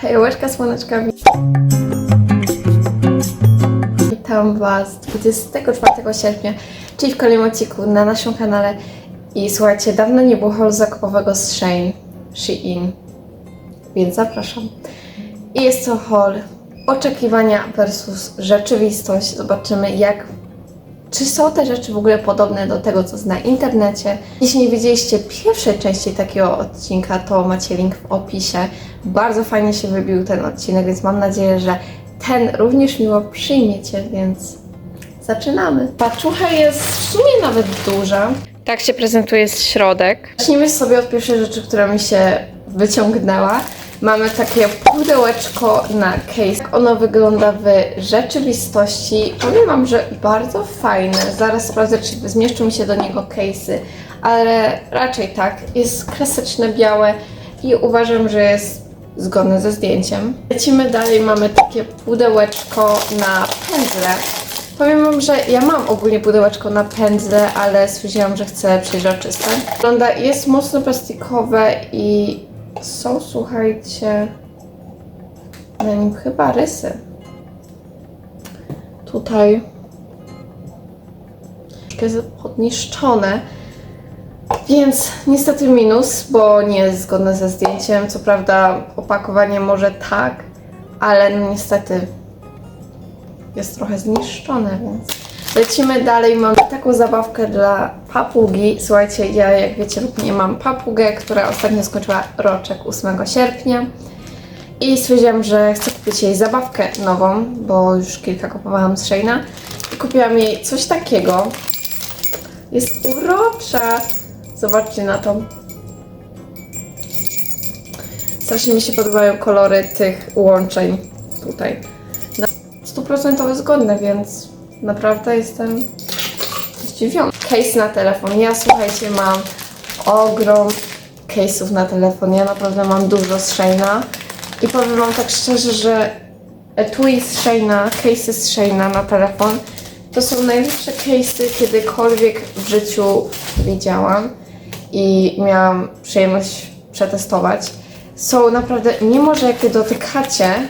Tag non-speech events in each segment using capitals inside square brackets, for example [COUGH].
Hej, łyżka słoneczka. Witam Was 24 sierpnia, czyli w kolejnym odcinku na naszym kanale. I słuchajcie, dawno nie było haulu zakupowego z Shein, Shein, więc zapraszam. I jest to haul oczekiwania versus rzeczywistość. Zobaczymy, jak czy są te rzeczy w ogóle podobne do tego, co jest na internecie? Jeśli nie widzieliście pierwszej części takiego odcinka, to macie link w opisie. Bardzo fajnie się wybił ten odcinek, więc mam nadzieję, że ten również miło przyjmiecie, więc zaczynamy. Paczucha jest w sumie nawet duża. Tak się prezentuje z środek. Zacznijmy sobie od pierwszej rzeczy, która mi się wyciągnęła. Mamy takie pudełeczko na case. Ono wygląda w rzeczywistości. Powiem Wam, że bardzo fajne. Zaraz sprawdzę, czy zmieszczą mi się do niego case'y, ale raczej tak. Jest klasyczne, białe i uważam, że jest zgodne ze zdjęciem. Lecimy dalej. Mamy takie pudełeczko na pędzle. Powiem Wam, że ja mam ogólnie pudełeczko na pędzle, ale stwierdziłam, że chcę przejrzyste. Wygląda, jest mocno plastikowe i są, słuchajcie, na nim chyba rysy. Tutaj jest podniszczone, więc niestety minus, bo nie jest zgodne ze zdjęciem. Co prawda opakowanie może tak, ale no niestety jest trochę zniszczone, więc lecimy dalej. Mamy taką zabawkę dla papugi. Słuchajcie, ja jak wiecie lub nie mam papugę, która ostatnio skończyła roczek 8 sierpnia. I stwierdziłam, że chcę kupić jej zabawkę nową, bo już kilka kupowałam z Sheina. I kupiłam jej coś takiego. Jest urocza. Zobaczcie na to. Strasznie mi się podobają kolory tych łączeń tutaj stuprocentowo zgodne, więc naprawdę jestem zdziwiona. Case na telefon. Ja słuchajcie, mam ogrom case'ów na telefon. Ja naprawdę mam dużo z Sheina. I powiem wam tak szczerze, że etui z Sheina, case'y z Sheina na telefon to są najlepsze case'y kiedykolwiek w życiu widziałam i miałam przyjemność przetestować. Są naprawdę, mimo że jak je dotykacie,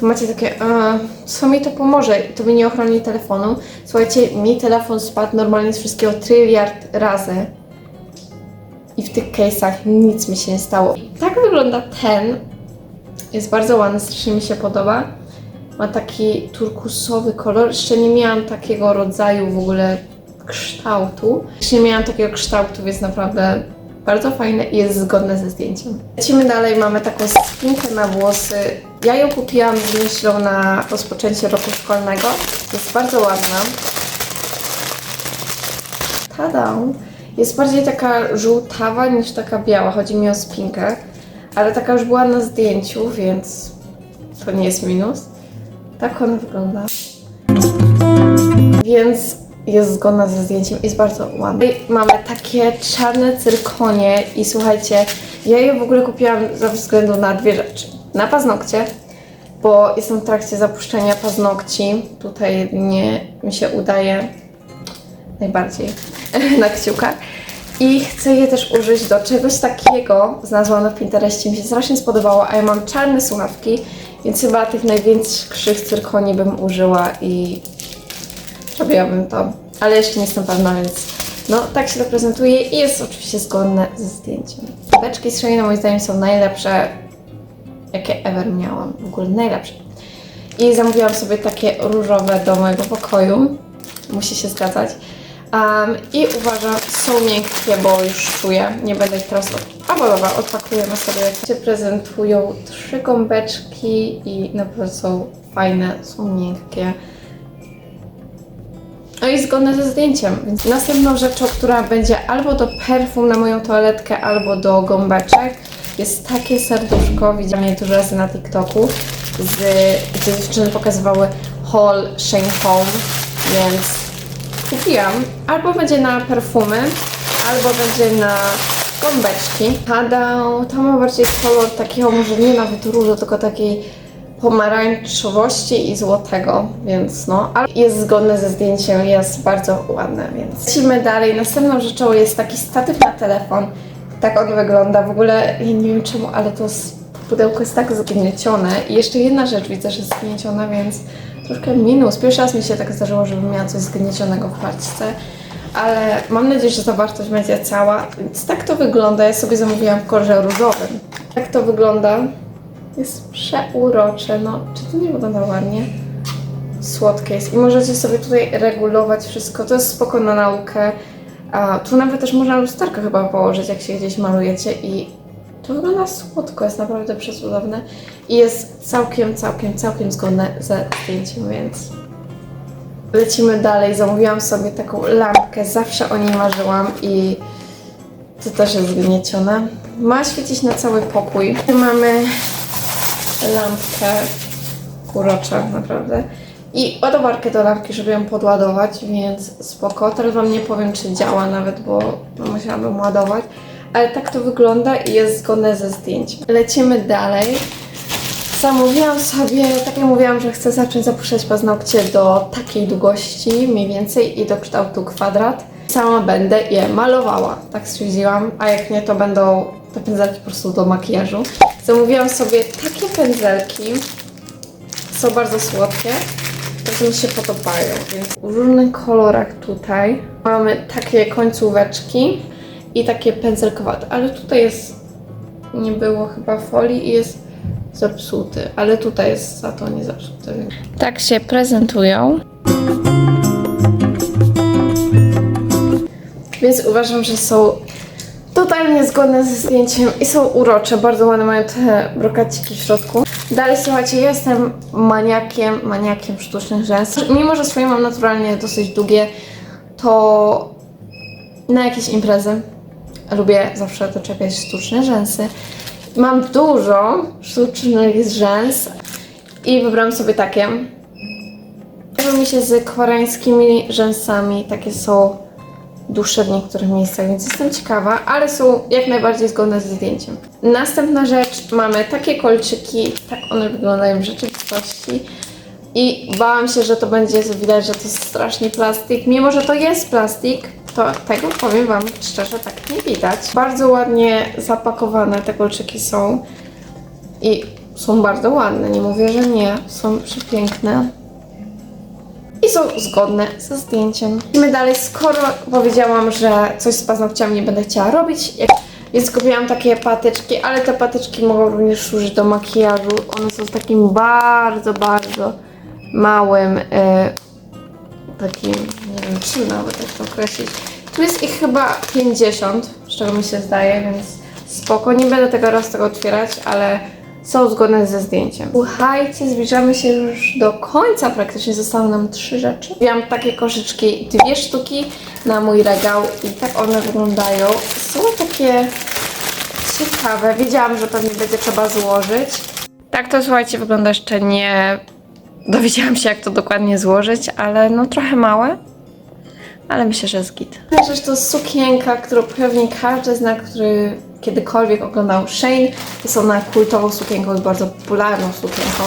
to macie takie, e, co mi to pomoże? To mi nie ochroni telefonu. Słuchajcie, mi telefon spadł normalnie z wszystkiego tryliard razy. I w tych case'ach nic mi się nie stało. I tak wygląda ten. Jest bardzo ładny, strasznie mi się podoba. Ma taki turkusowy kolor. Jeszcze nie miałam takiego rodzaju w ogóle kształtu. Jeszcze nie miałam takiego kształtu, więc naprawdę bardzo fajne i jest zgodne ze zdjęciem. Lecimy dalej, mamy taką spinkę na włosy. Ja ją kupiłam z myślą na rozpoczęcie roku szkolnego. Jest bardzo ładna. Tada! Jest bardziej taka żółtawa niż taka biała. Chodzi mi o spinkę. Ale taka już była na zdjęciu, więc to nie jest minus. Tak ona wygląda. Więc jest zgodna ze zdjęciem, jest bardzo ładna. I mamy takie czarne cyrkonie i słuchajcie, ja je w ogóle kupiłam ze względu na dwie rzeczy. Na paznokcie, bo jestem w trakcie zapuszczenia paznokci. Tutaj jedynie mi się udaje najbardziej [LAUGHS] na kciukach. I chcę je też użyć do czegoś takiego, znalazłam na Pinterestie, mi się strasznie spodobało, a ja mam czarne słuchawki, więc chyba tych największych cyrkoni bym użyła i robiłabym to, ale jeszcze nie jestem pewna, więc no tak się to prezentuje i jest oczywiście zgodne ze zdjęciem. Beczki z Sheina moim zdaniem są najlepsze, jakie ever miałam, w ogóle najlepsze. I zamówiłam sobie takie różowe do mojego pokoju, musi się zgadzać. Um, I uważam, są miękkie, bo już czuję, nie będę ich teraz od... Albo dobra, odpakujemy sobie się prezentują trzy gąbeczki i naprawdę są fajne, są miękkie. No i zgodne ze zdjęciem. Więc następną rzeczą, która będzie albo do perfum na moją toaletkę, albo do gąbeczek, jest takie serduszko. Widziałam je dużo razy na TikToku, z, gdzie dziewczyny pokazywały haul Shane Home, więc kupiłam. Albo będzie na perfumy, albo będzie na gąbeczki. Tada, to ma bardziej kolor takiego, może nie nawet różu, tylko takiej pomarańczowości i złotego, więc no, ale jest zgodne ze zdjęciem, jest bardzo ładne, więc lecimy dalej. Następną rzeczą jest taki statyw na telefon. Tak on wygląda. W ogóle ja nie wiem czemu, ale to pudełko jest tak zgniecione i jeszcze jedna rzecz widzę, że jest zgnieciona, więc troszkę minus. Pierwszy raz mi się tak zdarzyło, żebym miała coś zgniecionego w paczce, ale mam nadzieję, że zawartość będzie cała. Więc tak to wygląda. Ja sobie zamówiłam w kolorze różowym. Tak to wygląda. Jest przeurocze. No, czy to nie wygląda ładnie? Słodkie jest. I możecie sobie tutaj regulować wszystko. To jest spoko na naukę. A tu nawet też można lusterko chyba położyć, jak się gdzieś malujecie i to wygląda słodko, jest naprawdę przecudowne i jest całkiem, całkiem, całkiem zgodne ze zdjęciem, więc lecimy dalej. Zamówiłam sobie taką lampkę, zawsze o niej marzyłam i to też jest zgniecione. Ma świecić na cały pokój. Mamy lampkę kurocza, naprawdę. I ładowarkę do lampki, żeby ją podładować, więc spoko. Teraz Wam nie powiem, czy działa nawet, bo musiałabym ładować. Ale tak to wygląda i jest zgodne ze zdjęciem. Lecimy dalej. Zamówiłam sobie, tak jak mówiłam, że chcę zacząć zapuszczać paznokcie do takiej długości mniej więcej i do kształtu kwadrat. Sama będę je malowała, tak stwierdziłam, a jak nie, to będą te pędzelki po prostu do makijażu. Zamówiłam sobie takie pędzelki, są bardzo słodkie, bardzo mi się podobają, więc w różnych kolorach tutaj mamy takie końcóweczki i takie pędzelkowate, ale tutaj jest, nie było chyba folii i jest zepsuty, ale tutaj jest za to nie zepsuty. Tak się prezentują. Więc uważam, że są totalnie zgodne ze zdjęciem i są urocze. Bardzo ładne mają te brokaciki w środku. Dalej słuchajcie, ja jestem maniakiem, maniakiem sztucznych rzęs. Mimo, że swoje mam naturalnie dosyć długie, to na jakieś imprezy lubię zawsze doczepiać sztuczne rzęsy. Mam dużo sztucznych rzęs i wybrałam sobie takie. Kojarzą mi się z koreańskimi rzęsami, takie są dłuższe w niektórych miejscach, więc jestem ciekawa, ale są jak najbardziej zgodne ze zdjęciem. Następna rzecz, mamy takie kolczyki, tak one wyglądają w rzeczywistości. I bałam się, że to będzie widać, że to jest strasznie plastik. Mimo, że to jest plastik, to tego powiem Wam szczerze, tak nie widać. Bardzo ładnie zapakowane te kolczyki są i są bardzo ładne, nie mówię, że nie, są przepiękne są zgodne ze zdjęciem. Idziemy dalej, skoro powiedziałam, że coś z paznokciami nie będę chciała robić, więc kupiłam takie patyczki, ale te patyczki mogą również służyć do makijażu. One są z takim bardzo, bardzo małym, e, takim, nie wiem czym nawet jak to określić. Tu jest ich chyba 50, z czego mi się zdaje, więc spoko. Nie będę tego raz tego otwierać, ale są zgodne ze zdjęciem. Słuchajcie, zbliżamy się już do końca praktycznie. Zostały nam trzy rzeczy. Miałam takie koszyczki, dwie sztuki na mój regał i tak one wyglądają. Są takie ciekawe. Wiedziałam, że pewnie będzie trzeba złożyć. Tak to słuchajcie, wygląda jeszcze nie... Dowiedziałam się, jak to dokładnie złożyć, ale no trochę małe. Ale myślę, że jest git. Rzecz to sukienka, którą pewnie każdy zna, który kiedykolwiek oglądał Shane. Jest ona kultową sukienką, jest bardzo popularną sukienką.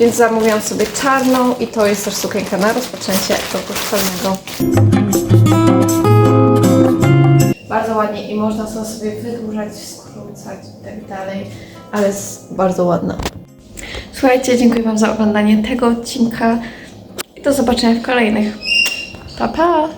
Więc zamówiłam sobie czarną i to jest też sukienka na rozpoczęcie roku szkolnego. Bardzo ładnie i można sobie wydłużać, skrócać i tak dalej, ale jest bardzo ładna. Słuchajcie, dziękuję Wam za oglądanie tego odcinka i do zobaczenia w kolejnych. Pa, pa!